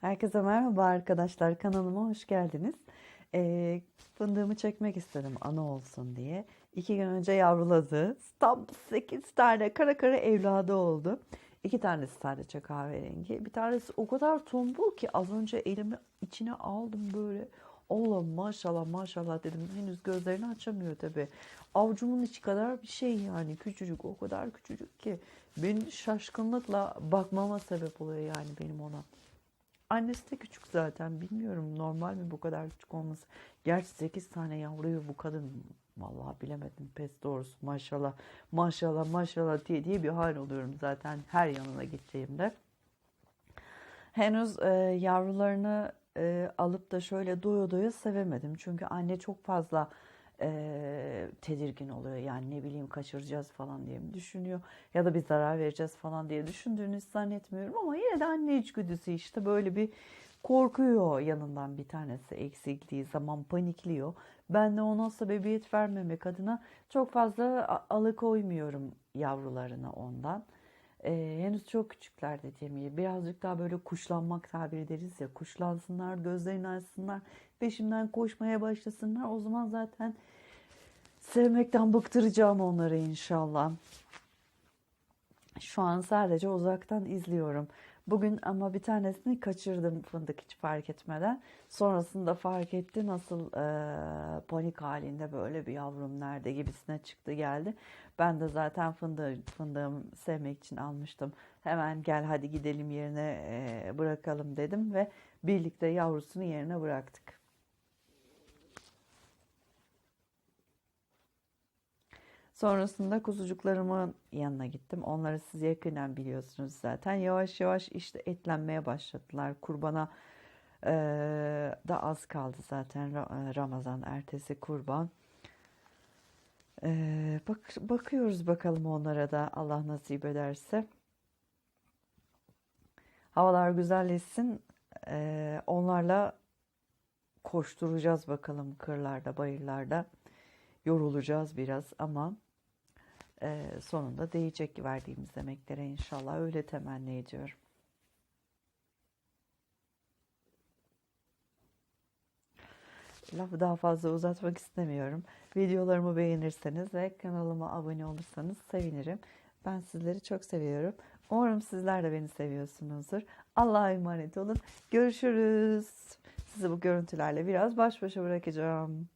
Herkese merhaba arkadaşlar. Kanalıma hoş geldiniz. Ee, fındığımı çekmek istedim ana olsun diye. İki gün önce yavruladı. Tam 8 tane kara kara evladı oldu. İki tanesi sadece kahverengi. Bir tanesi o kadar tombul ki az önce elimi içine aldım böyle. Allah maşallah maşallah dedim. Henüz gözlerini açamıyor tabii. Avucumun içi kadar bir şey yani küçücük o kadar küçücük ki. Beni şaşkınlıkla bakmama sebep oluyor yani benim ona. Annesi de küçük zaten. Bilmiyorum normal mi bu kadar küçük olması. Gerçi 8 tane yavruyu bu kadın vallahi bilemedim pes doğrusu maşallah maşallah maşallah diye diye bir hal oluyorum zaten her yanına gittiğimde. Henüz e, yavrularını e, alıp da şöyle doya doya sevemedim. Çünkü anne çok fazla e, tedirgin oluyor. Yani ne bileyim kaçıracağız falan diye mi düşünüyor ya da bir zarar vereceğiz falan diye düşündüğünü zannetmiyorum ama yine de anne içgüdüsü işte böyle bir korkuyor yanından bir tanesi eksildiği zaman panikliyor. Ben de ona sebebiyet vermemek adına çok fazla alıkoymuyorum yavrularını ondan. Ee, henüz çok küçükler dediğim gibi. Birazcık daha böyle kuşlanmak tabiri deriz ya. Kuşlansınlar, gözlerini açsınlar, peşimden koşmaya başlasınlar. O zaman zaten sevmekten bıktıracağım onları inşallah. Şu an sadece uzaktan izliyorum. Bugün ama bir tanesini kaçırdım fındık hiç fark etmeden. Sonrasında fark etti nasıl e, panik halinde böyle bir yavrum nerede gibisine çıktı geldi. Ben de zaten fındığı, fındığımı sevmek için almıştım. Hemen gel hadi gidelim yerine e, bırakalım dedim ve birlikte yavrusunu yerine bıraktık. Sonrasında kuzucuklarımın yanına gittim. Onları siz yakından biliyorsunuz zaten. Yavaş yavaş işte etlenmeye başladılar. Kurbana eee, da az kaldı zaten. Ra- Ramazan ertesi kurban. Eee, bak, bakıyoruz bakalım onlara da Allah nasip ederse. Havalar güzelleşsin. Eee, onlarla koşturacağız bakalım kırlarda, bayırlarda. Yorulacağız biraz ama e, sonunda değecek verdiğimiz emeklere inşallah öyle temenni ediyorum. Lafı daha fazla uzatmak istemiyorum. Videolarımı beğenirseniz ve kanalıma abone olursanız sevinirim. Ben sizleri çok seviyorum. Umarım sizler de beni seviyorsunuzdur. Allah'a emanet olun. Görüşürüz. Sizi bu görüntülerle biraz baş başa bırakacağım.